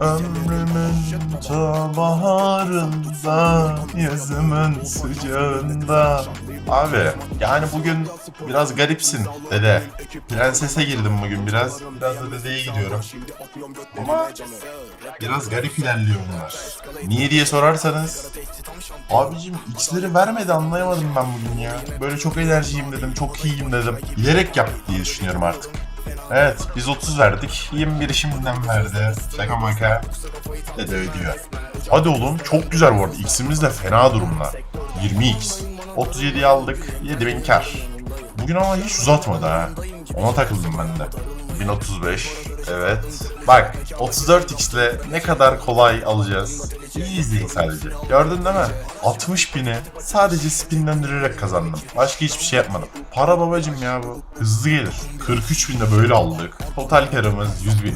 Ömrümün ta baharında, yazımın sıcağında. Abi yani bugün biraz garipsin dede. Prensese girdim bugün biraz. Biraz da dedeye gidiyorum. Ama biraz garip ilerliyor bunlar. Niye diye sorarsanız Abicim X'leri vermedi anlayamadım ben bugün ya. Böyle çok enerjiyim dedim, çok iyiyim dedim. Bilerek yaptı diye düşünüyorum artık. Evet, biz 30 verdik. 21 şimdiden verdi. Şaka maka. Dede ödüyor. Hadi oğlum, çok güzel bu arada. X'imiz de fena durumda. 20x. 37'yi aldık. 7000 kar. Bugün ama hiç uzatmadı ha. Ona takıldım ben de. 1035. Evet. Bak 34x ile ne kadar kolay alacağız. İyi izleyin sadece. Gördün değil mi? 60 bini sadece spin döndürerek kazandım. Başka hiçbir şey yapmadım. Para babacım ya bu. Hızlı gelir. 43 binde böyle aldık. Total karımız 100 bin.